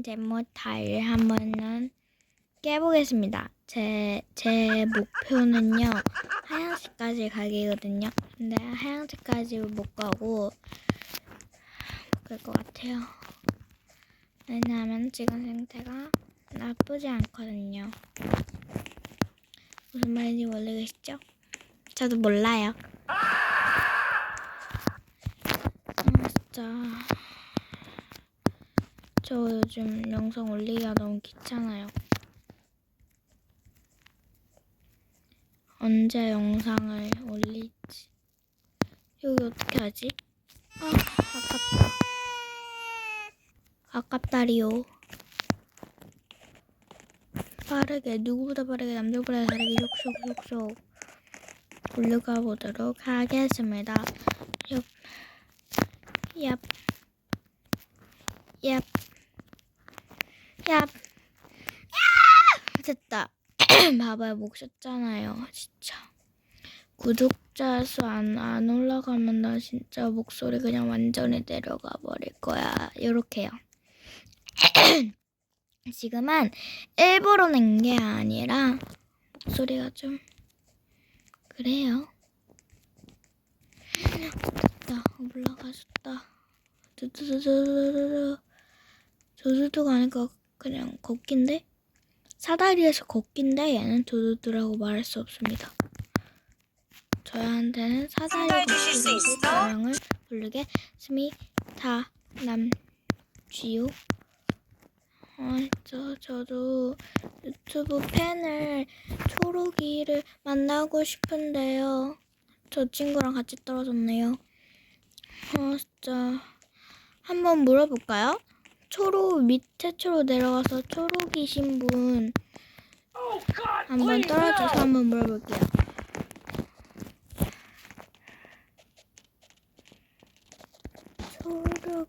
오늘은 제모타일 한번은 깨보겠습니다. 제, 제 목표는요, 하얀색까지 가기거든요. 근데 하얀색까지 못 가고, 그럴 것 같아요. 왜냐하면 지금 상태가 나쁘지 않거든요. 무슨 말인지 모르겠죠? 저도 몰라요. 아, 진짜. 저 요즘 영상 올리기가 너무 귀찮아요. 언제 영상을 올리지? 여기 어떻게 하지? 아, 아깝다. 아깝다리요. 빠르게, 누구보다 빠르게, 남들보다 다르게, 쏙쏙쏙쏙 올라가 보도록 하겠습니다. 얍, 얍, 얍, 얍. 됐다. 봐봐요, 목 쉬었잖아요. 진짜. 구독자 수 안 안 올라가면 나 진짜 목소리 그냥 완전히 내려가 버릴 거야. 요렇게요. 지금은 일부러 낸 게 아니라 목소리가 좀 그래요. 됐다. 올라가셨다. 두두두두두두. 두두두가 아니고 그냥 걷기인데? 사다리에서 걷기인데 얘는 두두두라고 말할 수 없습니다. 저한테는 사다리 걷기라고 있어? 자랑을 부르겠습니다. 남쥐요. 아, 저, 저도 유튜브 팬을 초록이를 만나고 싶은데요. 저 친구랑 같이 떨어졌네요. 아, 진짜. 한번 물어볼까요? 초록, 밑에 초록 내려가서 초록이신 분 한번 떨어져서 한번 물어볼게요.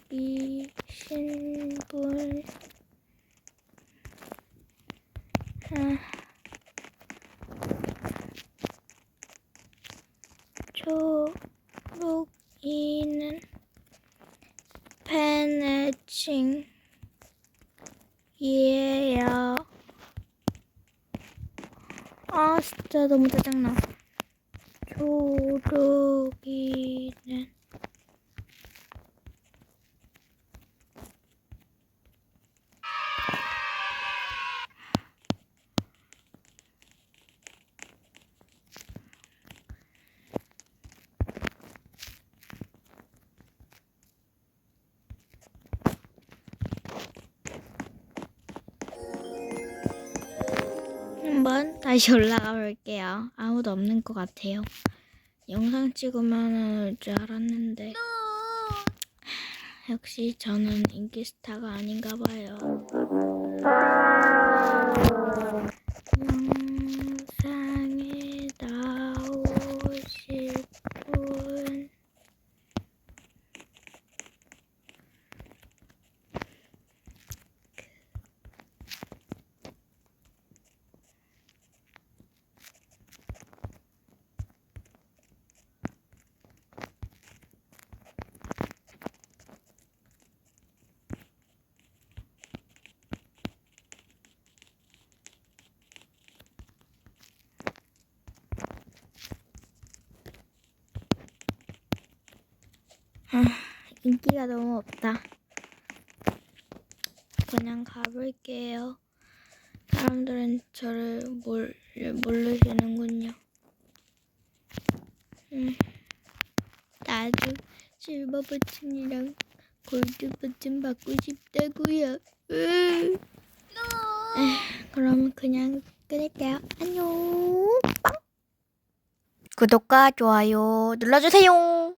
초록이신 분 아, 초록이는 팬의칭 이에요. 아 진짜 너무 짜증나. 초록이는 한번 다시 올라가 볼게요. 아무도 없는 것 같아요. 영상 찍으면 올 줄 알았는데 역시 저는 인기 스타가 아닌가 봐요. 영상에 나오실 분 인기가 너무 없다. 그냥 가볼게요. 사람들은 저를 몰, 모르시는군요. 음, 나도 실버 버튼이랑 골드 버튼 받고 싶다고요. 으. 에휴, 그럼 그냥 끊을게요. 안녕. 빵. 구독과 좋아요 눌러주세요.